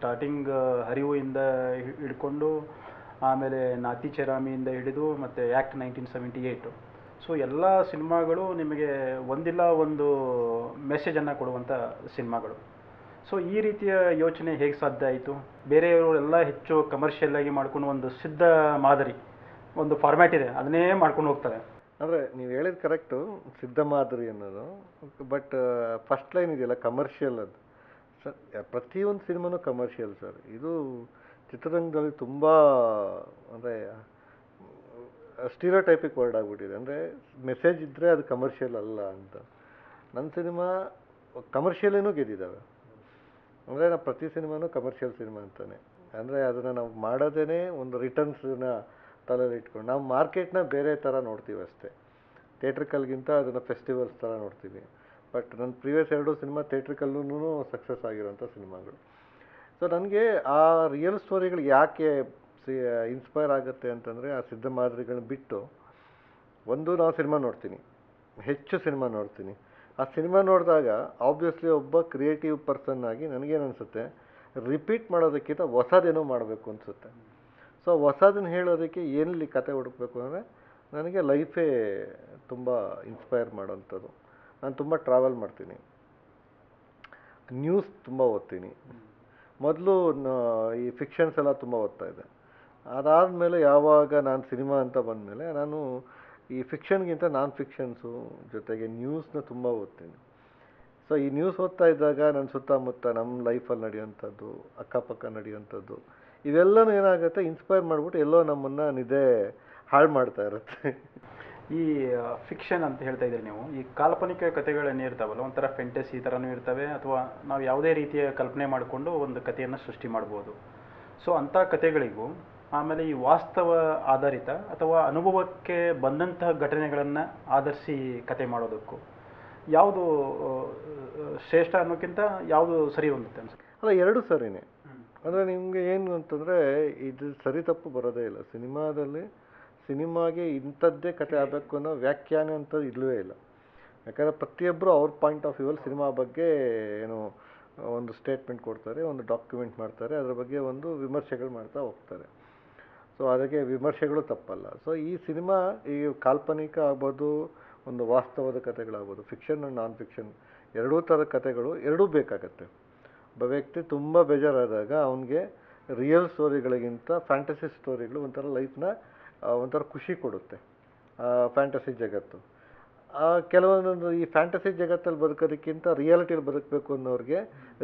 Starting ಹರಿವುಯಿಂದ ಹಿಡ್ಕೊಂಡು ಆಮೇಲೆ ನಾತಿ ಚರಾಮಿಯಿಂದ ಹಿಡಿದು ಮತ್ತು act nineteen seventy eight so ಎಲ್ಲ ಸಿನಿಮಾಗಳು ನಿಮಗೆ ಒಂದಿಲ್ಲ ಒಂದು ಮೆಸೇಜನ್ನು ಕೊಡುವಂಥ ಸಿನಿಮಾಗಳು. ಸೊ ಈ ರೀತಿಯ ಯೋಚನೆ ಹೇಗೆ ಸಾಧ್ಯ ಆಯಿತು? ಬೇರೆಯವರೆಲ್ಲ ಹೆಚ್ಚು ಕಮರ್ಷಿಯಲ್ ಆಗಿ ಮಾಡ್ಕೊಂಡು ಒಂದು ಸಿದ್ಧ ಮಾದರಿ, ಒಂದು ಫಾರ್ಮ್ಯಾಟ್ ಇದೆ, ಅದನ್ನೇ ಮಾಡ್ಕೊಂಡು ಹೋಗ್ತಾರೆ. ಅಂದರೆ ನೀವು ಹೇಳಿದ ಕರೆಕ್ಟು ಸಿದ್ಧ ಮಾದರಿ ಅನ್ನೋದು. ಬಟ್ ಫಸ್ಟ್ ಲೈನ್ ಇದೆಯಲ್ಲ ಕಮರ್ಷಿಯಲ್ ಅದು. ಸರ್ ಪ್ರತಿಯೊಂದು ಸಿನಿಮಾನು ಕಮರ್ಷಿಯಲ್ ಸರ್. ಇದು ಚಿತ್ರರಂಗದಲ್ಲಿ ತುಂಬ, ಅಂದರೆ ಸ್ಟೀರಿಯೋಟೈಪಿಕ್ ವರ್ಡ್ ಆಗಿಬಿಟ್ಟಿದೆ. ಅಂದರೆ ಮೆಸೇಜ್ ಇದ್ದರೆ ಅದು ಕಮರ್ಷಿಯಲ್ ಅಲ್ಲ ಅಂತ. ನನ್ನ ಸಿನಿಮಾ ಕಮರ್ಷಿಯಲೇನೂ ಗೆದ್ದಿದ್ದಾವೆ. ಅಂದರೆ ನಾವು ಪ್ರತಿ ಸಿನಿಮಾನು ಕಮರ್ಷಿಯಲ್ ಸಿನಿಮಾ ಅಂತಾನೆ. ಅಂದರೆ, ಅದನ್ನು ನಾವು ಮಾಡೋದೇ ಒಂದು ರಿಟರ್ನ್ಸನ್ನ ತಲೆಯಲ್ಲಿ ಇಟ್ಕೊಂಡು, ನಾವು ಮಾರ್ಕೆಟ್ನ ಬೇರೆ ಥರ ನೋಡ್ತೀವಿ ಅಷ್ಟೇ. ಥಿಯೇಟ್ರಿಕಲ್ಗಿಂತ ಅದನ್ನು ಫೆಸ್ಟಿವಲ್ಸ್ ಥರ ನೋಡ್ತೀವಿ. ಬಟ್ ನನ್ನ ಪ್ರೀವಿಯಸ್ ಎರಡು ಸಿನಿಮಾ ಥಿಯೇಟ್ರಿಕಲ್ಲೂ ಸಕ್ಸಸ್ ಆಗಿರೋಂಥ ಸಿನಿಮಾಗಳು. ಸೊ ನನಗೆ ಆ ರಿಯಲ್ ಸ್ಟೋರಿಗಳು ಯಾಕೆ ಇನ್ಸ್ಪೈರ್ ಆಗುತ್ತೆ ಅಂತಂದರೆ ಆ ಸಿದ್ಧ ಮಾದರಿಗಳನ್ನ ಬಿಟ್ಟು ಒಂದು ನಾವು ಸಿನಿಮಾ ನೋಡ್ತೀನಿ, ಹೆಚ್ಚು ಸಿನಿಮಾ ನೋಡ್ತೀನಿ. ಆ ಸಿನಿಮಾ ನೋಡಿದಾಗ ಆಬ್ವಿಯಸ್ಲಿ ಒಬ್ಬ ಕ್ರಿಯೇಟಿವ್ ಪರ್ಸನ್ ಆಗಿ ನನಗೇನು ಅನಿಸುತ್ತೆ ರಿಪೀಟ್ ಮಾಡೋದಕ್ಕಿಂತ ಹೊಸದೇನೋ ಮಾಡಬೇಕು ಅನಿಸುತ್ತೆ. ಸೊ ಹೊಸದನ್ನು ಹೇಳೋದಕ್ಕೆ ಏನಲ್ಲಿ ಕತೆ ಹುಡುಕ್ಬೇಕು ಅಂದರೆ ನನಗೆ ಲೈಫೇ ತುಂಬ ಇನ್ಸ್ಪೈರ್ ಮಾಡೋಂಥದ್ದು. ನಾನು ತುಂಬ ಟ್ರಾವೆಲ್ ಮಾಡ್ತೀನಿ. ನ್ಯೂಸ್ ತುಂಬ ಓದ್ತೀನಿ. ಮೊದಲು ಈ ಫಿಕ್ಷನ್ಸ್ ಎಲ್ಲ ತುಂಬ ಓದ್ತಾ ಇದ್ದೆ. ಅದಾದಮೇಲೆ ಯಾವಾಗ ನಾನು ಸಿನಿಮಾ ಅಂತ ಬಂದಮೇಲೆ ನಾನು ಈ ಫಿಕ್ಷನ್ಗಿಂತ ನಾನ್ ಫಿಕ್ಷನ್ಸು ಜೊತೆಗೆ ನ್ಯೂಸ್ನ ತುಂಬ ಓದ್ತೀನಿ. ಸೊ ಈ ನ್ಯೂಸ್ ಓದ್ತಾ ಇದ್ದಾಗ ನನ್ನ ಸುತ್ತಮುತ್ತ ನಮ್ಮ ಲೈಫಲ್ಲಿ ನಡೆಯುವಂಥದ್ದು, ಅಕ್ಕಪಕ್ಕ ನಡೆಯುವಂಥದ್ದು, ಇವೆಲ್ಲನೂ ಏನಾಗುತ್ತೆ ಇನ್ಸ್ಪೈರ್ ಮಾಡಿಬಿಟ್ಟು ಎಲ್ಲೋ ನಮ್ಮನ್ನು ಇದೇ ಹಾಳು ಮಾಡ್ತಾ ಇರುತ್ತೆ. ಈ ಫಿಕ್ಷನ್ ಅಂತ ಹೇಳ್ತಾ ಇದ್ದೀರಿ ನೀವು ಈ ಕಾಲ್ಪನಿಕ ಕಥೆಗಳೇನು ಇರ್ತಾವಲ್ಲ ಒಂಥರ ಫೆಂಟಸಿ ಥರನೂ ಇರ್ತವೆ ಅಥವಾ ನಾವು ಯಾವುದೇ ರೀತಿಯ ಕಲ್ಪನೆ ಮಾಡಿಕೊಂಡು ಒಂದು ಕಥೆಯನ್ನು ಸೃಷ್ಟಿ ಮಾಡ್ಬೋದು. ಸೊ ಅಂಥ ಕಥೆಗಳಿಗೂ ಆಮೇಲೆ ಈ ವಾಸ್ತವ ಆಧಾರಿತ ಅಥವಾ ಅನುಭವಕ್ಕೆ ಬಂದಂತಹ ಘಟನೆಗಳನ್ನು ಆಧರಿಸಿ ಕತೆ ಮಾಡೋದಕ್ಕೂ ಯಾವುದು ಶ್ರೇಷ್ಠ ಅನ್ನೋಕ್ಕಿಂತ ಯಾವುದು ಸರಿ ಹೊಂದುತ್ತೆ ಅನ್ಸುತ್ತೆ? ಅಲ್ಲ ಎರಡು ಸರಿನೇ. ಅಂದರೆ ನಿಮಗೆ ಏನು ಅಂತಂದರೆ ಇದು ಸರಿ ತಪ್ಪು ಬರೋದೇ ಇಲ್ಲ. ಸಿನಿಮಾದಲ್ಲಿ ಸಿನಿಮಾಗೆ ಇಂಥದ್ದೇ ಕತೆ ಆಗಬೇಕು ಅನ್ನೋ ವ್ಯಾಖ್ಯಾನ ಅಂಥದ್ದು ಇಲ್ಲವೇ ಇಲ್ಲ. ಯಾಕಂದರೆ ಪ್ರತಿಯೊಬ್ಬರು ಅವ್ರ ಪಾಯಿಂಟ್ ಆಫ್ ವ್ಯೂವಲ್ಲಿ ಸಿನಿಮಾ ಬಗ್ಗೆ ಏನು ಒಂದು ಸ್ಟೇಟ್ಮೆಂಟ್ ಕೊಡ್ತಾರೆ ಒಂದು ಡಾಕ್ಯುಮೆಂಟ್ ಮಾಡ್ತಾರೆ ಅದರ ಬಗ್ಗೆ ಒಂದು ವಿಮರ್ಶೆಗಳು ಮಾಡ್ತಾ ಹೋಗ್ತಾರೆ. ಸೊ ಅದಕ್ಕೆ ವಿಮರ್ಶೆಗಳು ತಪ್ಪಲ್ಲ. ಸೊ ಈ ಸಿನಿಮಾ ಈ ಕಾಲ್ಪನಿಕ ಆಗ್ಬೋದು ಒಂದು ವಾಸ್ತವದ ಕಥೆಗಳಾಗ್ಬೋದು ಫಿಕ್ಷನ್ ಆ್ಯಂಡ್ ನಾನ್ ಫಿಕ್ಷನ್ ಎರಡೂ ಥರದ ಕಥೆಗಳು ಎರಡೂ ಬೇಕಾಗತ್ತೆ. ಒಬ್ಬ ವ್ಯಕ್ತಿ ತುಂಬ ಬೇಜಾರಾದಾಗ ಅವನಿಗೆ ರಿಯಲ್ ಸ್ಟೋರಿಗಳಿಗಿಂತ ಫ್ಯಾಂಟಸಿ ಸ್ಟೋರಿಗಳು ಒಂಥರ ಲೈಫ್ನ ಒಂಥರ ಖುಷಿ ಕೊಡುತ್ತೆ ಫ್ಯಾಂಟಸಿ ಜಗತ್ತು. ಕೆಲವೊಂದೊಂದು ಈ ಫ್ಯಾಂಟಸಿ ಜಗತ್ತಲ್ಲಿ ಬದುಕೋದಕ್ಕಿಂತ ರಿಯಾಲಿಟಿಯಲ್ಲಿ ಬದುಕಬೇಕು ಅನ್ನೋರಿಗೆ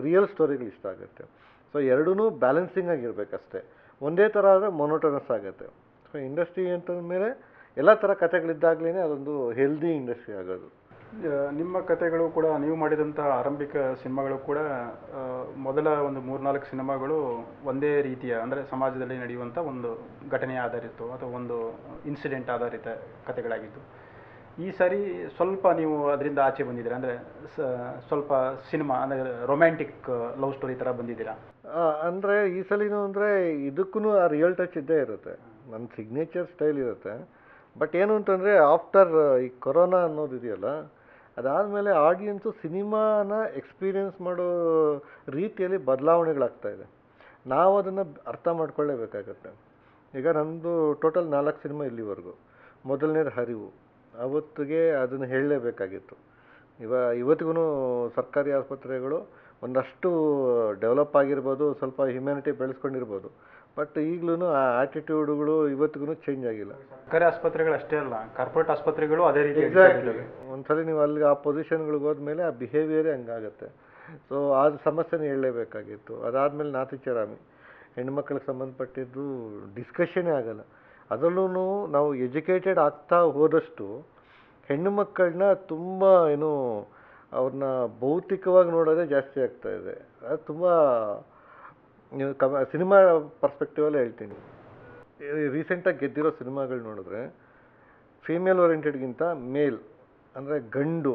ರಿಯಲ್ ಸ್ಟೋರಿಗಳು ಇಷ್ಟ ಆಗುತ್ತೆ. ಸೊ ಎರಡೂ ಬ್ಯಾಲೆನ್ಸಿಂಗ್ ಆಗಿರಬೇಕಷ್ಟೇ. ಒಂದೇ ಥರ ಆದರೆ ಮೊನೋಟನಸ್ ಆಗುತ್ತೆ. ಸೊ ಇಂಡಸ್ಟ್ರಿ ಅಂತಂದ ಮೇಲೆ ಎಲ್ಲ ಥರ ಕಥೆಗಳಿದ್ದಾಗಲೇ ಅದೊಂದು ಹೆಲ್ದಿ ಇಂಡಸ್ಟ್ರಿ ಆಗೋದು. ನಿಮ್ಮ ಕತೆಗಳು ಕೂಡ, ನೀವು ಮಾಡಿದಂಥ ಆರಂಭಿಕ ಸಿನಿಮಾಗಳು ಕೂಡ ಮೊದಲ ಒಂದು ಮೂರ್ನಾಲ್ಕು ಸಿನಿಮಾಗಳು ಒಂದೇ ರೀತಿಯ, ಅಂದರೆ ಸಮಾಜದಲ್ಲಿ ನಡೆಯುವಂಥ ಒಂದು ಘಟನೆ ಆಧಾರಿತ ಅಥವಾ ಒಂದು ಇನ್ಸಿಡೆಂಟ್ ಆಧಾರಿತ ಕತೆಗಳಾಗಿತ್ತು ಈ ಸಾರಿ ಸ್ವಲ್ಪ ನೀವು ಅದರಿಂದ ಆಚೆ ಬಂದಿದ್ದೀರಾ? ಅಂದರೆ ಸ್ವಲ್ಪ ಸಿನಿಮಾ, ಅಂದರೆ ರೊಮ್ಯಾಂಟಿಕ್ ಲವ್ ಸ್ಟೋರಿ ಥರ ಬಂದಿದ್ದೀರಾ? ಅಂದರೆ ಈ ಸಲಿನೂ ಅಂದರೆ ಇದಕ್ಕೂ ಆ ರಿಯಲ್ ಟಚ್ ಇದ್ದೇ ಇರುತ್ತೆ. ನನ್ನ ಸಿಗ್ನೇಚರ್ ಸ್ಟೈಲ್ ಇರುತ್ತೆ. ಬಟ್ ಏನು ಅಂತಂದರೆ ಆಫ್ಟರ್ ಈ ಕೊರೋನಾ ಅನ್ನೋದು ಇದೆಯಲ್ಲ ಅದಾದಮೇಲೆ ಆಡಿಯನ್ಸು ಸಿನಿಮಾನ ಎಕ್ಸ್ಪೀರಿಯನ್ಸ್ ಮಾಡೋ ರೀತಿಯಲ್ಲಿ ಬದಲಾವಣೆಗಳಾಗ್ತಾ ಇದೆ. ನಾವು ಅದನ್ನು ಅರ್ಥ ಮಾಡ್ಕೊಳ್ಳೇಬೇಕಾಗತ್ತೆ. ಈಗ ನಮ್ಮದು ಟೋಟಲ್ ನಾಲ್ಕು ಸಿನಿಮಾ ಇಲ್ಲಿವರೆಗೂ. ಮೊದಲನೇದು ಹರಿವು. ಅವತ್ತಿಗೆ ಅದನ್ನು ಹೇಳಲೇಬೇಕಾಗಿತ್ತು. ಇವ ಇವತ್ತಿಗೂ ಸರ್ಕಾರಿ ಆಸ್ಪತ್ರೆಗಳು ಒಂದಷ್ಟು ಡೆವಲಪ್ ಆಗಿರ್ಬೋದು ಸ್ವಲ್ಪ ಹ್ಯುಮ್ಯಾನಿಟಿ ಬೆಳೆಸ್ಕೊಂಡಿರ್ಬೋದು. ಬಟ್ ಈಗಲೂ ಆ ಆ್ಯಟಿಟ್ಯೂಡ್ಗಳು ಇವತ್ತಿಗೂ ಚೇಂಜ್ ಆಗಿಲ್ಲ. ಸರ್ಕಾರಿ ಆಸ್ಪತ್ರೆಗಳು ಅಷ್ಟೇ ಅಲ್ಲ ಕಾರ್ಪೊರೇಟ್ ಆಸ್ಪತ್ರೆಗಳು ಅದೇ ರೀತಿ ಎಕ್ಸಾಕ್ಟ್ಲಿ ಒಂದ್ಸಲಿ ನೀವು ಅಲ್ಲಿಗೆ ಆ ಪೊಸಿಷನ್ಗಳಿಗೆ ಹೋದ್ಮೇಲೆ ಆ ಬಿಹೇವಿಯರೇ ಹಂಗಾಗತ್ತೆ. ಸೊ ಆ ಸಮಸ್ಯೆನ ಹೇಳಲೇಬೇಕಾಗಿತ್ತು. ಅದಾದಮೇಲೆ ನಾತಿಚರಾಮಿ ಹೆಣ್ಮಕ್ಳಿಗೆ ಸಂಬಂಧಪಟ್ಟಿದ್ದು ಡಿಸ್ಕಷನ್ನೇ ಆಗಲ್ಲ. ಅದರಲ್ಲೂ ನಾವು ಎಜುಕೇಟೆಡ್ ಆಗ್ತಾ ಹೋದಷ್ಟು ಹೆಣ್ಣು ಮಕ್ಕಳನ್ನ ತುಂಬ ಏನು ಅವ್ರನ್ನ ಭೌತಿಕವಾಗಿ ನೋಡೋದೇ ಜಾಸ್ತಿ ಆಗ್ತಾ ಇದೆ. ಅದು ತುಂಬ ನೀವು ಕಮ, ಸಿನಿಮಾ ಪರ್ಸ್ಪೆಕ್ಟಿವಲ್ಲೇ ಹೇಳ್ತೀನಿ. ರೀಸೆಂಟಾಗಿ ಗೆದ್ದಿರೋ ಸಿನಿಮಾಗಳು ನೋಡಿದ್ರೆ ಫೀಮೇಲ್ ಓರಿಯೆಂಟೆಡ್ಗಿಂತ ಮೇಲ್ ಅಂದರೆ ಗಂಡು,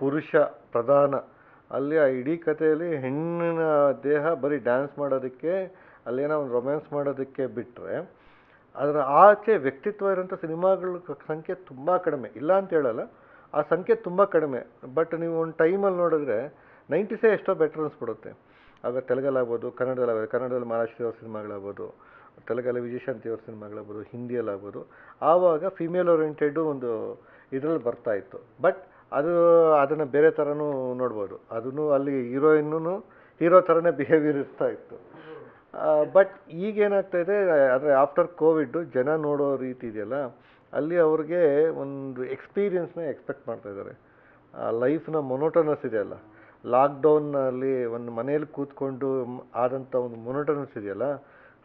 ಪುರುಷ, ಪ್ರಧಾನ. ಅಲ್ಲಿ ಆ ಇಡೀ ಕಥೆಯಲ್ಲಿ ಹೆಣ್ಣಿನ ದೇಹ ಬರೀ ಡ್ಯಾನ್ಸ್ ಮಾಡೋದಕ್ಕೆ, ಅಲ್ಲೇನೋ ಒಂದು ರೊಮ್ಯಾನ್ಸ್ ಮಾಡೋದಕ್ಕೆ ಬಿಟ್ಟರೆ ಅದರ ಆಚೆ ವ್ಯಕ್ತಿತ್ವ ಇರೋಂಥ ಸಿನಿಮಾಗಳ ಸಂಖ್ಯೆ ತುಂಬ ಕಡಿಮೆ. ಇಲ್ಲ ಅಂತ ಹೇಳಲ್ಲ, ಆ ಸಂಖ್ಯೆ ತುಂಬ ಕಡಿಮೆ. ಬಟ್ ನೀವು ಒಂದು ಟೈಮಲ್ಲಿ ನೋಡಿದ್ರೆ ನೈಂಟಿಸೇ ಎಷ್ಟೋ ಬೆಟರ್ ಅನ್ನಿಸ್ಬಿಡುತ್ತೆ ಆಗ ತೆಲುಗಲ್ಲಾಗ್ಬೋದು, ಕನ್ನಡದಲ್ಲಾಗ್ಬೋದು, ಕನ್ನಡದಲ್ಲಿ ಮಹಾರಾಷ್ಟ್ರ ಅವ್ರ ಸಿನಿಮಾಗಳಾಗ್ಬೋದು, ತೆಲುಗಲ್ಲಿ ವಿಜಯಶಾಂತಿ ಅವ್ರ ಸಿನಿಮಾಗಳಾಗ್ಬೋದು, ಹಿಂದಿಯಲ್ಲಾಗ್ಬೋದು. ಆವಾಗ ಫಿಮೇಲ್ ಓರಿಯೆಂಟೆಡು ಒಂದು ಇದರಲ್ಲಿ ಬರ್ತಾ ಇತ್ತು. ಬಟ್ ಅದು, ಅದನ್ನು ಬೇರೆ ಥರನೂ ನೋಡ್ಬೋದು. ಅದನ್ನು ಅಲ್ಲಿ ಹೀರೋಯಿನ್ನೂ ಹೀರೋ ಥರನೇ ಬಿಹೇವಿಯರ್ ಇರ್ತಾ ಇತ್ತು. ಬಟ್ ಈಗೇನಾಗ್ತಾ ಇದೆ ಅಂದರೆ ಆಫ್ಟರ್ ಕೋವಿಡ್ ಜನ ನೋಡೋ ರೀತಿ ಇದೆಯಲ್ಲ, ಅಲ್ಲಿ ಅವ್ರಿಗೆ ಒಂದು ಎಕ್ಸ್ಪೀರಿಯನ್ಸ್ನ ಎಕ್ಸ್ಪೆಕ್ಟ್ ಮಾಡ್ತಾ ಇದ್ದಾರೆ. ಲೈಫ್ನ ಮೊನೋಟನಸ್ ಇದೆಯಲ್ಲ ಲಾಕ್ಡೌನ್ನಲ್ಲಿ ಒಂದು ಮನೆಯಲ್ಲಿ ಕೂತ್ಕೊಂಡು ಆದಂಥ ಒಂದು ಮೊನೋಟನಸ್ ಇದೆಯಲ್ಲ,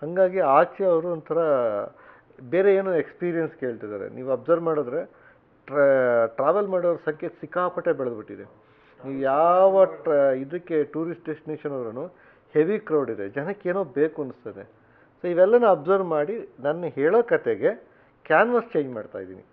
ಹಾಗಾಗಿ ಆಚೆ ಅವರು ಒಂಥರ ಬೇರೆ ಏನೋ ಎಕ್ಸ್ಪೀರಿಯನ್ಸ್ ಕೇಳ್ತಿದ್ದಾರೆ. ನೀವು ಅಬ್ಸರ್ವ್ ಮಾಡಿದ್ರೆ ಟ್ರಾ ಟ್ರಾವೆಲ್ ಮಾಡೋರ ಸಂಖ್ಯೆ ಸಿಕ್ಕಾಪಟ್ಟೆ ಬೆಳೆದ್ಬಿಟ್ಟಿದೆ. ನೀವು ಯಾವ ಟ್ರ, ಇದಕ್ಕೆ ಟೂರಿಸ್ಟ್ ಡೆಸ್ಟಿನೇಷನ್ ಹೋದ್ರೂ ಹೆವಿ ಕ್ರೌಡ್ ಇದೆ. ಜನಕ್ಕೆ ಏನೋ ಬೇಕು ಅನಿಸ್ತದೆ. ಸೊ ಇವೆಲ್ಲನ ಅಬ್ಸರ್ವ್ ಮಾಡಿ ನನ್ನ ಹೇಳೋ ಕತೆಗೆ ಕ್ಯಾನ್ವಸ್ ಚೇಂಜ್ ಮಾಡ್ತಾ ಇದ್ದೀನಿ.